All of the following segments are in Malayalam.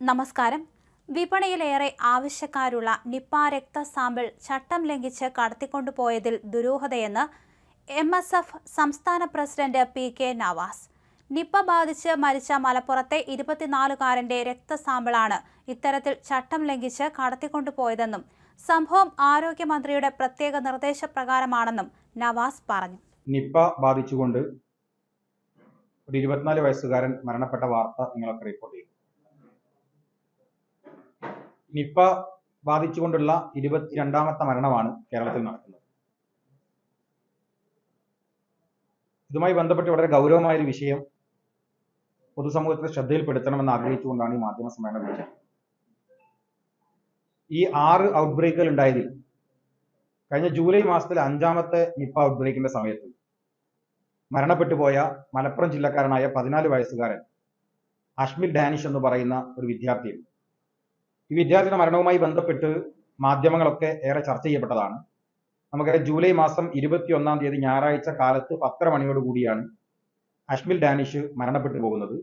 നമസ്കാരം. വിപണിയിലേറെ ആവശ്യക്കാരുള്ള നിപ്പ രക്ത സാമ്പിൾ ചട്ടം ലംഘിച്ച് കടത്തിക്കൊണ്ടുപോയതിൽ ദുരൂഹതയെന്ന് എം എസ് എഫ് സംസ്ഥാന president P K Navas. Nipah ബാധിച്ച് മരിച്ച മലപ്പുറത്തെ ഇരുപത്തിനാലുകാരന്റെ രക്തസാമ്പിളാണ് ഇത്തരത്തിൽ ചട്ടം ലംഘിച്ച് കടത്തിക്കൊണ്ടുപോയതെന്നും സംഭവം ആരോഗ്യമന്ത്രിയുടെ പ്രത്യേക നിർദ്ദേശപ്രകാരമാണെന്നും നവാസ് പറഞ്ഞു. നിപ്പ ബാധിച്ചുകൊണ്ട് ഒരു ഇരുപത്തിനാല് വയസ്സുകാരൻ മരണപ്പെട്ട വാർത്ത നിങ്ങളൊക്കെ റിപ്പോർട്ട് ചെയ്തു. നിപ്പ ബാധിച്ചുകൊണ്ടുള്ള ഇരുപത്തിരണ്ടാമത്തെ മരണമാണ് കേരളത്തിൽ നടക്കുന്നത്. ഇതുമായി ബന്ധപ്പെട്ട് വളരെ ഗൗരവമായ ഒരു വിഷയം പൊതുസമൂഹത്തെ ശ്രദ്ധയിൽപ്പെടുത്തണമെന്ന് ആഗ്രഹിച്ചുകൊണ്ടാണ് ഈ മാധ്യമ സമ്മേളനം വിളിച്ചത്. ഈ ആറ് ഔട്ട്ബ്രേക്കുകൾ ഉണ്ടായതിൽ കഴിഞ്ഞ ജൂലൈ മാസത്തിലെ അഞ്ചാമത്തെ നിപ്പ ഔട്ട്ബ്രേക്കിന്റെ സമയത്ത് മരണപ്പെട്ടു പോയ മലപ്പുറം ജില്ലക്കാരനായ പതിനാല് വയസ്സുകാരൻ അഷ്മിൽ ഡാനിഷ് എന്ന് പറയുന്ന ഒരു വിദ്യാർത്ഥിയുണ്ട് ഈ വിദ്യാർത്ഥിയുടെ മരണവുമായി ബന്ധപ്പെട്ട് മാധ്യമങ്ങളൊക്കെ ഏറെ ചർച്ച ചെയ്യപ്പെട്ടതാണ്. നമുക്കറിയാം ജൂലൈ മാസം ഇരുപത്തി ഒന്നാം തീയതി ഞായറാഴ്ച കാലത്ത് പത്തര മണിയോട് കൂടിയാണ് അഷ്മിൽ ഡാനിഷ് മരണപ്പെട്ടു പോകുന്നത്.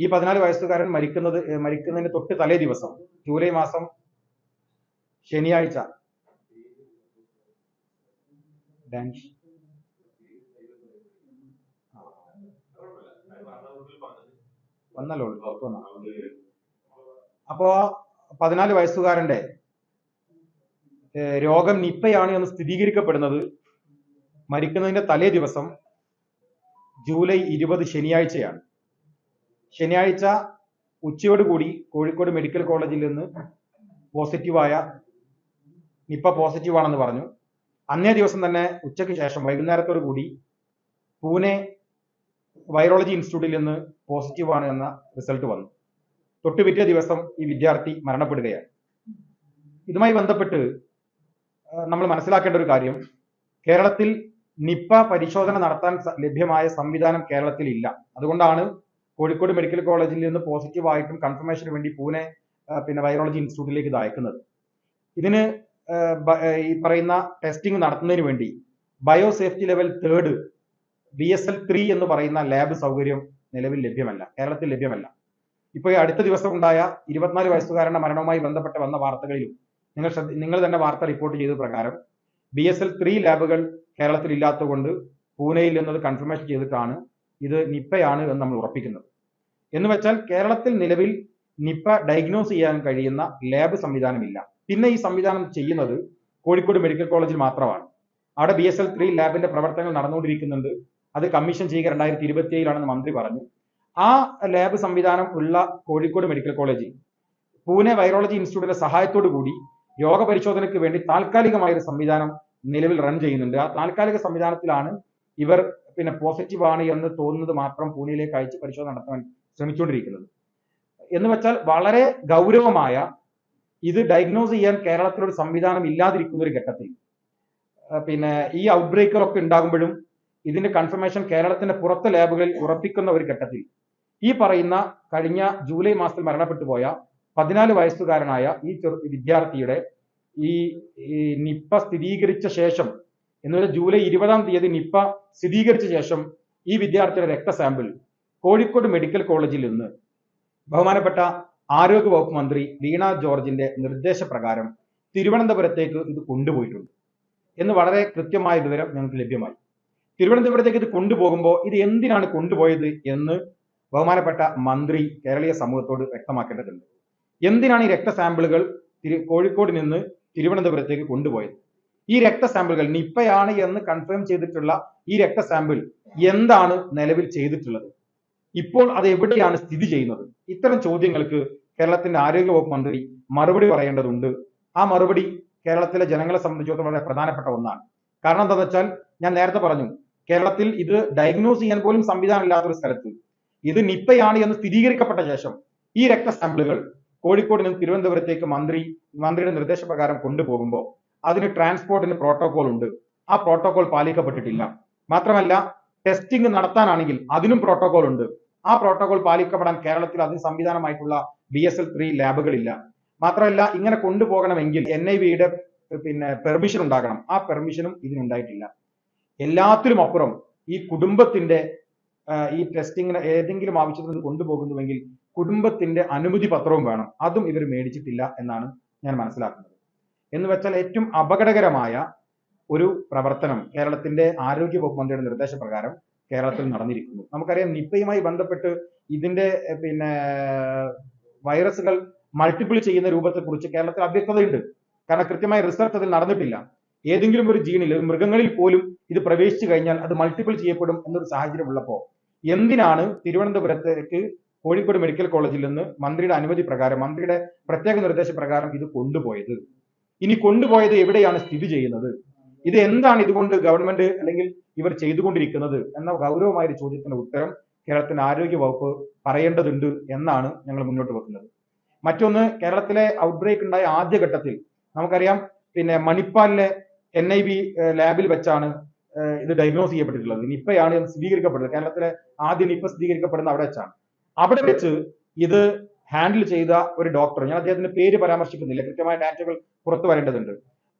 ഈ പതിനാല് വയസ്സുകാരൻ മരിക്കുന്നത് മരിക്കുന്നതിന് തൊട്ട് തലേ ദിവസം ജൂലൈ മാസം ശനിയാഴ്ച. ഡാനിഷ്. വന്നല്ലോ പുറത്ത്. അപ്പോ പതിനാല് വയസ്സുകാരന്റെ രോഗം നിപ്പയാണ് എന്ന് സ്ഥിരീകരിക്കപ്പെടുന്നത്. മരിക്കുന്നതിന്റെ തലേ ദിവസം ജൂലൈ ഇരുപത് ശനിയാഴ്ചയാണ്. ശനിയാഴ്ച ഉച്ചയോട് കൂടി കോഴിക്കോട് മെഡിക്കൽ കോളേജിൽ നിന്ന് പോസിറ്റീവായ നിപ്പ പോസിറ്റീവ് ആണെന്ന് പറഞ്ഞു. അന്നേ ദിവസം തന്നെ ഉച്ചയ്ക്ക് ശേഷം വൈകുന്നേരത്തോടു കൂടി പൂനെ വൈറോളജി ഇൻസ്റ്റിറ്റ്യൂട്ടിൽ നിന്ന് പോസിറ്റീവ് ആണ് എന്ന റിസൾട്ട് വന്നു. തൊട്ട് പിറ്റേ ദിവസം ഈ വിദ്യാർത്ഥി മരണപ്പെടുകയാണ്. ഇതുമായി ബന്ധപ്പെട്ട് നമ്മൾ മനസ്സിലാക്കേണ്ട ഒരു കാര്യം. കേരളത്തിൽ നിപ്പ പരിശോധന നടത്താൻ ലഭ്യമായ സംവിധാനം കേരളത്തിൽ ഇല്ല. അതുകൊണ്ടാണ് കോഴിക്കോട് മെഡിക്കൽ കോളേജിൽ നിന്ന് പോസിറ്റീവ് ആയിട്ടും കൺഫർമേഷന് വേണ്ടി പൂനെ പിന്നെ വൈറോളജി ഇൻസ്റ്റിറ്റ്യൂട്ടിലേക്ക് ഇത് അയക്കുന്നത്. ഇതിന് ഈ പറയുന്ന ടെസ്റ്റിംഗ് നടത്തുന്നതിന് വേണ്ടി bio safety level third B S L three എന്ന് പറയുന്ന ലാബ് സൗകര്യം നിലവിൽ ലഭ്യമല്ല. കേരളത്തിൽ ലഭ്യമല്ല. ഇപ്പോൾ അടുത്ത ദിവസം ഉണ്ടായ ഇരുപത്തിനാല് വയസ്സുകാരന്റെ മരണവുമായി ബന്ധപ്പെട്ട് വന്ന വാർത്തകളിലും നിങ്ങൾ നിങ്ങൾ തന്നെ വാർത്ത റിപ്പോർട്ട് ചെയ്ത പ്രകാരം ബി എസ് എൽ ത്രീ ലാബുകൾ കേരളത്തിൽ ഇല്ലാത്തതുകൊണ്ട് പൂനെയിൽ നിന്നത് കൺഫർമേഷൻ ചെയ്തിട്ടാണ് ഇത് നിപ്പയാണ് എന്ന് നമ്മൾ ഉറപ്പിക്കുന്നത്. എന്ന് വെച്ചാൽ കേരളത്തിൽ നിലവിൽ നിപ്പ ഡയഗ്നോസ് ചെയ്യാൻ കഴിയുന്ന ലാബ് സംവിധാനമില്ല. പിന്നെ ഈ സംവിധാനം ചെയ്യുന്നത് കോഴിക്കോട് മെഡിക്കൽ കോളേജിൽ മാത്രമാണ്. അവിടെ ബി എസ് എൽ ത്രീ ലാബിന്റെ പ്രവർത്തനങ്ങൾ നടന്നുകൊണ്ടിരിക്കുന്നുണ്ട്. അത് കമ്മീഷൻ ചെയ്യുക രണ്ടായിരത്തി ഇരുപത്തി ഏഴിലാണെന്ന് മന്ത്രി പറഞ്ഞു. ആ ലാബ് സംവിധാനം ഉള്ള കോഴിക്കോട് മെഡിക്കൽ കോളേജിൽ പൂനെ വൈറോളജി ഇൻസ്റ്റിറ്റ്യൂട്ടിന്റെ സഹായത്തോടു കൂടി രോഗപരിശോധനയ്ക്ക് വേണ്ടി താൽക്കാലികമായ ഒരു സംവിധാനം നിലവിൽ റൺ ചെയ്യുന്നുണ്ട്. ആ താൽക്കാലിക സംവിധാനത്തിലാണ് ഇവർ പിന്നെ പോസിറ്റീവ് ആണ് എന്ന് തോന്നുന്നത് മാത്രം പൂനെയിലേക്ക് അയച്ച് പരിശോധന നടത്താൻ ശ്രമിച്ചുകൊണ്ടിരിക്കുന്നത്. എന്ന് വെച്ചാൽ വളരെ ഗൗരവമായ ഇത് ഡയഗ്നോസ് ചെയ്യാൻ കേരളത്തിലൊരു സംവിധാനം ഇല്ലാതിരിക്കുന്ന ഒരു ഘട്ടത്തിൽ. പിന്നെ ഈ ഔട്ട് ബ്രേക്കറൊക്കെ ഉണ്ടാകുമ്പോഴും ഇതിന്റെ കൺഫർമേഷൻ കേരളത്തിന്റെ പുറത്തെ ലാബുകളിൽ ഉറപ്പിക്കുന്ന ഒരു ഘട്ടത്തിൽ ഈ പറയുന്ന കഴിഞ്ഞ ജൂലൈ മാസത്തിൽ മരണപ്പെട്ടു പോയ പതിനാല് വയസ്സുകാരനായ ഈ ചെറു വിദ്യാർത്ഥിയുടെ ഈ നിപ്പ സ്ഥിരീകരിച്ച ശേഷം എന്ന് വെച്ചാൽ ജൂലൈ ഇരുപതാം തീയതി നിപ്പ സ്ഥിരീകരിച്ച ശേഷം ഈ വിദ്യാർത്ഥിയുടെ രക്ത സാമ്പിൾ കോഴിക്കോട് മെഡിക്കൽ കോളേജിൽ നിന്ന് ബഹുമാനപ്പെട്ട ആരോഗ്യ വകുപ്പ് മന്ത്രി വീണ ജോർജിന്റെ നിർദ്ദേശപ്രകാരം തിരുവനന്തപുരത്തേക്ക് ഇത് കൊണ്ടുപോയിട്ടുണ്ട്. എന്ന് വളരെ കൃത്യമായ വിവരം ഞങ്ങൾക്ക് ലഭ്യമായി. തിരുവനന്തപുരത്തേക്ക് ഇത് കൊണ്ടുപോകുമ്പോൾ ഇത് എന്തിനാണ് കൊണ്ടുപോയത് എന്ന് ബഹുമാനപ്പെട്ട മന്ത്രി കേരളീയ സമൂഹത്തോട് വ്യക്തമാക്കേണ്ടതുണ്ട്. എന്തിനാണ് ഈ രക്തസാമ്പിളുകൾ തിരു കോഴിക്കോട് നിന്ന് തിരുവനന്തപുരത്തേക്ക് കൊണ്ടുപോയത്? ഈ രക്ത സാമ്പിളുകൾ നിപ്പയാണ് എന്ന് കൺഫേം ചെയ്തിട്ടുള്ള ഈ രക്ത സാമ്പിൾ എന്താണ് നിലവിൽ ചെയ്തിട്ടുള്ളത്? ഇപ്പോൾ അത് എവിടെയാണ് സ്ഥിതി ചെയ്യുന്നത്? ഇത്തരം ചോദ്യങ്ങൾക്ക് കേരളത്തിന്റെ ആരോഗ്യവകുപ്പ് മന്ത്രി മറുപടി പറയേണ്ടതുണ്ട്. ആ മറുപടി കേരളത്തിലെ ജനങ്ങളെ സംബന്ധിച്ചിടത്തോളം വളരെ പ്രധാനപ്പെട്ട ഒന്നാണ്. കാരണം എന്താണെന്ന് വെച്ചാൽ ഞാൻ നേരത്തെ പറഞ്ഞു കേരളത്തിൽ ഇത് ഡയഗ്നോസ് ചെയ്യാൻ പോലും സംവിധാനം ഇല്ലാത്ത ഒരു സ്ഥലത്ത് ഇത് നിപ്പയാണ് എന്ന് സ്ഥിരീകരിക്കപ്പെട്ട ശേഷം ഈ രക്ത സാമ്പിളുകൾ കോഴിക്കോട് നിന്ന് തിരുവനന്തപുരത്തേക്ക് മന്ത്രി മന്ത്രിയുടെ നിർദ്ദേശപ്രകാരം കൊണ്ടുപോകുമ്പോൾ അതിന് ട്രാൻസ്പോർട്ടിന് പ്രോട്ടോകോൾ ഉണ്ട്. ആ പ്രോട്ടോകോൾ പാലിക്കപ്പെട്ടിട്ടില്ല. മാത്രമല്ല ടെസ്റ്റിംഗ് നടത്താനാണെങ്കിൽ അതിനും പ്രോട്ടോകോൾ ഉണ്ട്. ആ പ്രോട്ടോകോൾ പാലിക്കപ്പെടാൻ കേരളത്തിൽ അതിന് സംവിധാനമായിട്ടുള്ള ബി എസ് എൽ ത്രീ ലാബുകളില്ല. മാത്രമല്ല ഇങ്ങനെ കൊണ്ടുപോകണമെങ്കിൽ എൻ ഐ വിയുടെ പിന്നെ പെർമിഷൻ ഉണ്ടാകണം. ആ പെർമിഷനും ഇതിനുണ്ടായിട്ടില്ല. എല്ലാത്തിലും അപ്പുറം ഈ കുടുംബത്തിന്റെ ഈ ടെസ്റ്റിങ്ങിന് ഏതെങ്കിലും ആവശ്യത്തിന് കൊണ്ടുപോകുന്നുവെങ്കിൽ കുടുംബത്തിന്റെ അനുമതി പത്രവും വേണം. അതും ഇവർ മേടിച്ചിട്ടില്ല എന്നാണ് ഞാൻ മനസ്സിലാക്കുന്നത്. എന്ന് വെച്ചാൽ ഏറ്റവും അപകടകരമായ ഒരു പ്രവർത്തനം കേരളത്തിന്റെ ആരോഗ്യ വകുപ്പ് മന്ത്രിയുടെ നിർദ്ദേശപ്രകാരം കേരളത്തിൽ നടന്നിരിക്കുന്നു. നമുക്കറിയാം നിപ്പയുമായി ബന്ധപ്പെട്ട് ഇതിന്റെ പിന്നെ വൈറസുകൾ മൾട്ടിപ്പിൾ ചെയ്യുന്ന രൂപത്തെക്കുറിച്ച് കേരളത്തിൽ അവ്യക്തതയുണ്ട്. കാരണം കൃത്യമായ റിസർച്ച് അതിൽ നടന്നിട്ടില്ല. ഏതെങ്കിലും ഒരു ജീനിൽ മൃഗങ്ങളിൽ പോലും ഇത് പ്രവേശിച്ചു കഴിഞ്ഞാൽ അത് മൾട്ടിപ്പിൾ ചെയ്യപ്പെടും എന്നൊരു സാഹചര്യം ഉള്ളപ്പോൾ എന്തിനാണ് തിരുവനന്തപുരത്തേക്ക് കോഴിക്കോട് മെഡിക്കൽ കോളേജിൽ നിന്ന് മന്ത്രിയുടെ അനുമതി പ്രകാരം മന്ത്രിയുടെ പ്രത്യേക നിർദ്ദേശപ്രകാരം ഇത് കൊണ്ടുപോയത്? ഇനി കൊണ്ടുപോയത് എവിടെയാണ് സ്ഥിതി ചെയ്യുന്നത്? ഇത് എന്താണ് ഇതുകൊണ്ട് ഗവൺമെന്റ് അല്ലെങ്കിൽ ഇവർ ചെയ്തുകൊണ്ടിരിക്കുന്നത് എന്ന ഗൗരവമായ ഒരു ഉത്തരം കേരളത്തിന്റെ ആരോഗ്യ വകുപ്പ് പറയേണ്ടതുണ്ട് എന്നാണ് ഞങ്ങൾ മുന്നോട്ട് വെക്കുന്നത്. മറ്റൊന്ന് കേരളത്തിലെ ഔട്ട്ബ്രേക്ക് ഉണ്ടായ ആദ്യഘട്ടത്തിൽ നമുക്കറിയാം പിന്നെ മണിപ്പാലിലെ എൻ ഐ ബി ലാബിൽ വെച്ചാണ് ഇത് ഡയഗ്നോസ് ചെയ്യപ്പെട്ടിട്ടുള്ളത്. നിപ്പയാണ് ഇത് സ്ഥിരീകരിക്കപ്പെട്ടത് കേരളത്തിലെ ആദ്യം നിപ്പ സ്ഥിരീകരിക്കപ്പെടുന്ന അവിടെ വെച്ചാണ്. അവിടെ വെച്ച് ഇത് ഹാൻഡിൽ ചെയ്ത ഒരു ഡോക്ടർ ഞാൻ അദ്ദേഹത്തിന്റെ പേര് പരാമർശിക്കുന്നില്ല. കൃത്യമായ ഡാറ്റകൾ പുറത്തു വരേണ്ടതുണ്ട്.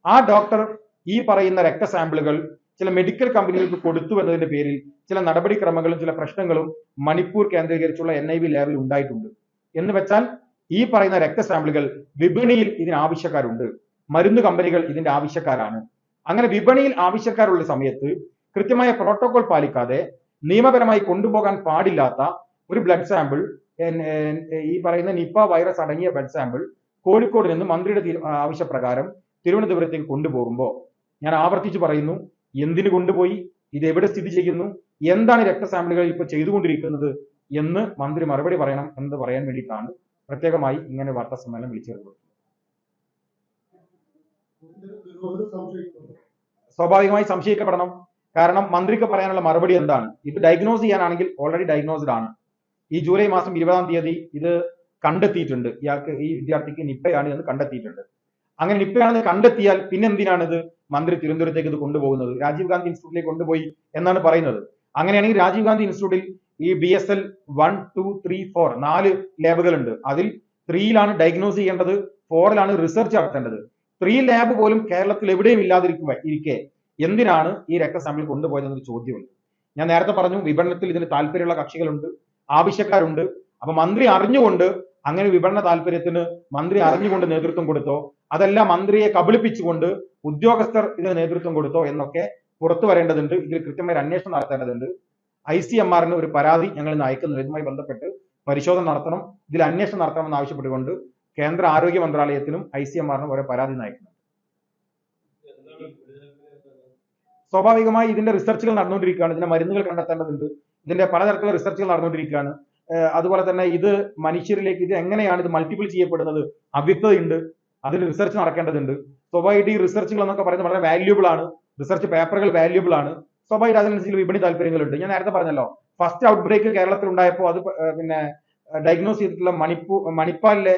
ആ ഡോക്ടർ ഈ പറയുന്ന രക്ത സാമ്പിളുകൾ ചില മെഡിക്കൽ കമ്പനികൾക്ക് കൊടുത്തു എന്നതിന്റെ പേരിൽ ചില നടപടിക്രമങ്ങളും ചില പ്രശ്നങ്ങളും മണിപ്പൂർ കേന്ദ്രീകരിച്ചുള്ള എൻ ഐ വി ലാബിൽ ഉണ്ടായിട്ടുണ്ട്. എന്ന് വെച്ചാൽ ഈ പറയുന്ന രക്ത സാമ്പിളുകൾ വിപണിയിൽ ഇതിന് ആവശ്യക്കാരുണ്ട്. മരുന്ന് കമ്പനികൾ ഇതിന്റെ ആവശ്യക്കാരാണ്. അങ്ങനെ വിപണിയിൽ ആവശ്യക്കാരുള്ള സമയത്ത് കൃത്യമായ പ്രോട്ടോകോൾ പാലിക്കാതെ നിയമപരമായി കൊണ്ടുപോകാൻ പാടില്ലാത്ത ഒരു ബ്ലഡ് സാമ്പിൾ ഈ പറയുന്ന നിപ്പ വൈറസ് അടങ്ങിയ ബ്ലഡ് സാമ്പിൾ കോഴിക്കോട് നിന്ന് മന്ത്രിയുടെ തീരു- ആവശ്യപ്രകാരം തിരുവനന്തപുരത്തേക്ക് കൊണ്ടുപോകുമ്പോൾ ഞാൻ ആവർത്തിച്ച് പറയുന്നു എന്തിനു കൊണ്ടുപോയി ഇത് എവിടെ സ്ഥിതി ചെയ്യുന്നു എന്താണ് രക്ത രക്തസാമ്പിളുകൾ ഇപ്പോൾ ചെയ്തുകൊണ്ടിരിക്കുന്നത് എന്ന് മന്ത്രി മറുപടി പറയണം എന്ന് പറയാൻ വേണ്ടിയിട്ടാണ് പ്രത്യേകമായി ഇങ്ങനെ വാർത്താ സമ്മേളനം വിളിച്ചു സ്വാഭാവികമായി സംശയിക്കപ്പെടണം. കാരണം മന്ത്രിക്ക് പറയാനുള്ള മറുപടി എന്താണ്? ഇത് ഡയഗ്നോസ് ചെയ്യാനാണെങ്കിൽ ഓൾറെഡി ഡയഗ്നോസ്ഡ് ആണ്. ഈ ജൂലൈ മാസം ഇരുപതാം തീയതി ഇത് കണ്ടെത്തിയിട്ടുണ്ട്. ഇയാൾക്ക് ഈ വിദ്യാർത്ഥിക്ക് നിപ്പയാണ് എന്ന് കണ്ടെത്തിയിട്ടുണ്ട്. അങ്ങനെ നിപ്പയാണെന്ന് കണ്ടെത്തിയാൽ പിന്നെ എന്തിനാണ് ഇത് മന്ത്രി തിരുവനന്തപുരത്തേക്ക് ഇത് കൊണ്ടുപോകുന്നത്? രാജീവ് ഗാന്ധി ഇൻസ്റ്റിറ്റ്യൂട്ടിലേക്ക് കൊണ്ടുപോയി എന്നാണ് പറയുന്നത്. അങ്ങനെയാണെങ്കിൽ രാജീവ് ഗാന്ധി ഇൻസ്റ്റിറ്റ്യൂട്ടിൽ ഈ B S L one two three four നാല് ലാബുകളുണ്ട്. അതിൽ ത്രീയിലാണ് ഡയഗ്നോസ് ചെയ്യേണ്ടത് ഫോറിലാണ് റിസർച്ച് നടത്തേണ്ടത്. ത്രീ ലാബ് പോലും കേരളത്തിൽ എവിടെയും ഇല്ലാതിരിക്കുക ഇരിക്കെ. എന്തിനാണ് ഈ രക്തസാമ്പിൾ കൊണ്ടുപോയതെന്നൊരു ചോദ്യമുണ്ട്. ഞാൻ നേരത്തെ പറഞ്ഞു വിപണനത്തിൽ ഇതിന് താല്പര്യമുള്ള കക്ഷികളുണ്ട് ആവശ്യക്കാരുണ്ട്. അപ്പൊ മന്ത്രി അറിഞ്ഞുകൊണ്ട് അങ്ങനെ വിപണന താല്പര്യത്തിന് മന്ത്രി അറിഞ്ഞുകൊണ്ട് നേതൃത്വം കൊടുത്തോ അതല്ല മന്ത്രിയെ കബളിപ്പിച്ചുകൊണ്ട് ഉദ്യോഗസ്ഥർ ഇതിന് നേതൃത്വം കൊടുത്തോ എന്നൊക്കെ പുറത്തു വരേണ്ടതുണ്ട് ഇതിൽ കൃത്യമായ അന്വേഷണം നടത്തേണ്ടതുണ്ട്. ഐ സി എം ആറിന് ഒരു പരാതി ഞങ്ങൾ ഇന്ന് അയക്കുന്നുണ്ട് ഇതുമായി ബന്ധപ്പെട്ട് പരിശോധന നടത്തണം ഇതിൽ അന്വേഷണം നടത്തണമെന്ന് ആവശ്യപ്പെട്ടുകൊണ്ട് കേന്ദ്ര ആരോഗ്യ മന്ത്രാലയത്തിനും ഐ സി എം ആറിനും ഓരോ പരാതി നയിക്കുന്നുണ്ട് സ്വാഭാവികമായി ഇതിന്റെ റിസർച്ചുകൾ നടന്നുകൊണ്ടിരിക്കുകയാണ്. ഇതിന്റെ മരുന്നുകൾ കണ്ടെത്തേണ്ടതുണ്ട്. ഇതിന്റെ പലതരത്തിലുള്ള റിസർച്ചുകൾ നടന്നുകൊണ്ടിരിക്കുകയാണ്. അതുപോലെ തന്നെ ഇത് മനുഷ്യരിലേക്ക് ഇത് എങ്ങനെയാണ് ഇത് മൾട്ടിപ്പിൾ ചെയ്യപ്പെടുന്നത്? അവ്യക്തതയുണ്ട്. അതിൽ റിസർച്ച് നടക്കേണ്ടതുണ്ട്. സ്വാഭാവികമായിട്ട് ഈ റിസർച്ചുകൾ എന്നൊക്കെ പറയുന്നത് വളരെ വാല്യൂബിൾ ആണ്. റിസർച്ച് പേപ്പറുകൾ വാല്യൂബിൾ ആണ്. സ്വാഭാവികമായിട്ട് അതിനനുസരിച്ച് വിപണി താല്പര്യങ്ങളുണ്ട്. ഞാൻ നേരത്തെ പറഞ്ഞല്ലോ ഫസ്റ്റ് ഔട്ട് ബ്രേക്ക് കേരളത്തിൽ ഉണ്ടായപ്പോൾ അത് പിന്നെ ഡയഗ്നോസ് ചെയ്തിട്ടുള്ള മണിപ്പൂർ മണിപ്പാലിലെ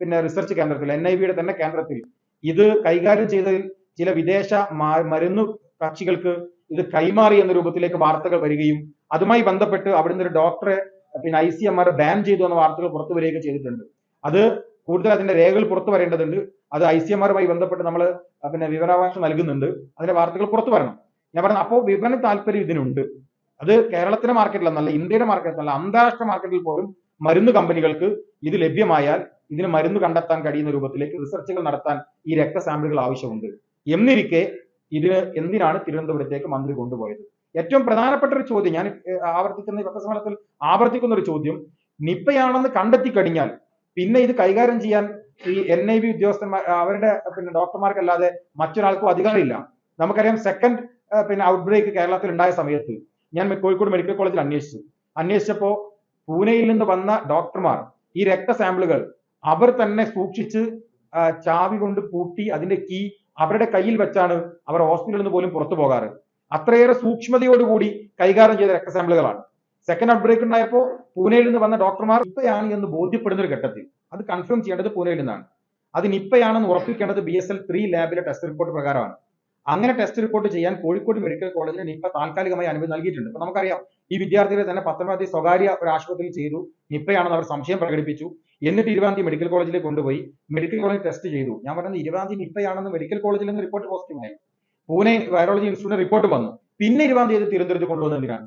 പിന്നെ റിസർച്ച് കേന്ദ്രത്തിൽ എൻ ഐ വിയുടെ തന്നെ കേന്ദ്രത്തിൽ. ഇത് കൈകാര്യം ചെയ്തതിൽ ചില വിദേശ മരുന്നു മരുന്ന് കക്ഷികൾക്ക് ഇത് കൈമാറി എന്ന രൂപത്തിലേക്ക് വാർത്തകൾ വരികയും അതുമായി ബന്ധപ്പെട്ട് അവിടുന്ന് ഒരു ഡോക്ടറെ പിന്നെ I C M R ban ചെയ്തു എന്ന വാർത്തകൾ പുറത്തു വരികയൊക്കെ ചെയ്തിട്ടുണ്ട്. അത് കൂടുതൽ അതിന്റെ രേഖകൾ പുറത്തു വരേണ്ടതുണ്ട്. അത് ഐ സി എം ആറുമായി ബന്ധപ്പെട്ട് നമ്മൾ പിന്നെ വിവരാവകാശം നൽകുന്നുണ്ട്. അതിന്റെ വാർത്തകൾ പുറത്തു വരണം. ഞാൻ പറഞ്ഞു അപ്പോൾ വിപണന താല്പര്യം ഇതിനുണ്ട്. അത് കേരളത്തിലെ മാർക്കറ്റിലെന്നല്ല ഇന്ത്യയുടെ മാർക്കറ്റിലല്ല അന്താരാഷ്ട്ര മാർക്കറ്റിൽ പോലും മരുന്ന് കമ്പനികൾക്ക് ഇത് ലഭ്യമായാൽ ഇതിന് മരുന്ന് കണ്ടെത്താൻ കഴിയുന്ന രൂപത്തിലേക്ക് റിസർച്ചുകൾ നടത്താൻ ഈ രക്തസാമ്പിളുകൾ ആവശ്യമുണ്ട്. എന്നിരിക്കെ ഇതിന് എന്തിനാണ് തിരുവനന്തപുരത്തേക്ക് മന്ത്രി കൊണ്ടുപോയത്? ഏറ്റവും പ്രധാനപ്പെട്ട ഒരു ചോദ്യം ഞാൻ ആവർത്തിക്കുന്ന പത്രസമ്മേളനത്തിൽ ആവർത്തിക്കുന്ന ഒരു ചോദ്യം നിപ്പയാണെന്ന് കണ്ടെത്തി കഴിഞ്ഞാൽ പിന്നെ ഇത് കൈകാര്യം ചെയ്യാൻ ഈ എൻ ഐ വി ഉദ്യോഗസ്ഥന്മാർ അവരുടെ പിന്നെ ഡോക്ടർമാർക്കല്ലാതെ മറ്റൊരാൾക്കും അധികാരമില്ല. നമുക്കറിയാം സെക്കൻഡ് പിന്നെ ഔട്ട്ബ്രേക്ക് കേരളത്തിൽ ഉണ്ടായ സമയത്ത് ഞാൻ കോഴിക്കോട് മെഡിക്കൽ കോളേജിൽ അന്വേഷിച്ചു. അന്വേഷിച്ചപ്പോ പൂനെയിൽ നിന്ന് വന്ന ഡോക്ടർമാർ ഈ രക്ത സാമ്പിളുകൾ അവർ തന്നെ സൂക്ഷിച്ച് ചാവി കൊണ്ട് പൂട്ടി അതിന്റെ കീ അവരുടെ കയ്യിൽ വെച്ചാണ് അവർ ഹോസ്പിറ്റലിൽ നിന്ന് പോലും പുറത്തു പോകാറ്. അത്രയേറെ സൂക്ഷ്മതയോടുകൂടി കൈകാര്യം ചെയ്ത രക്ത സാമ്പിളുകളാണ് സെക്കൻഡ് ഔട്ട്ബ്രേക്ക് ഉണ്ടായപ്പോൾ പൂനെയിൽ നിന്ന് വന്ന ഡോക്ടർമാർ നിപ്പയാണ് എന്ന് ബോധ്യപ്പെടുന്ന ഒരു ഘട്ടത്തിൽ. അത് കൺഫേം ചെയ്യേണ്ടത് പൂനെയിൽ നിന്നാണ്. അത് നിപ്പയാണെന്ന് ഉറപ്പിക്കേണ്ടത് ബി എസ് എൽ ത്രീ ലാബിലെ ടെസ്റ്റ് റിപ്പോർട്ട് പ്രകാരമാണ്. അങ്ങനെ ടെസ്റ്റ് റിപ്പോർട്ട് ചെയ്യാൻ കോഴിക്കോട് മെഡിക്കൽ കോളേജിന് നിപ്പ താൽക്കാലികമായി അനുമതി നൽകിയിട്ടുണ്ട്. അപ്പൊ നമുക്കറിയാം ഈ വിദ്യാർത്ഥികളെ തന്നെ പത്തനംതിട്ട സ്വകാര്യ ഒരു ആശുപത്രിയിൽ ചെയ്തു. നിപ്പയാണെന്ന് അവർ സംശയം പ്രകടിപ്പിച്ചു. എന്നിട്ട് ഇരുപതാം തീയതി മെഡിക്കൽ കോളേജിലേക്ക് കൊണ്ടുപോയി. മെഡിക്കൽ കോളേജ് ടെസ്റ്റ് ചെയ്തു. ഞാൻ പറഞ്ഞത് ഇരുപതാം തീയതി നിപ്പയാണെന്ന് മെഡിക്കൽ കോളേജിൽ നിന്ന് റിപ്പോർട്ട് പോസിറ്റീവ് ആയി. പൂനെ വൈറോളജി ഇൻസ്റ്റിറ്റ്യൂട്ടിന് റിപ്പോർട്ട് വന്നു. പിന്നെ ഇരുപതാം തീയതി തിരുവനന്തപുരത്ത് കൊണ്ടുവന്നത് എന്തിനാണ്?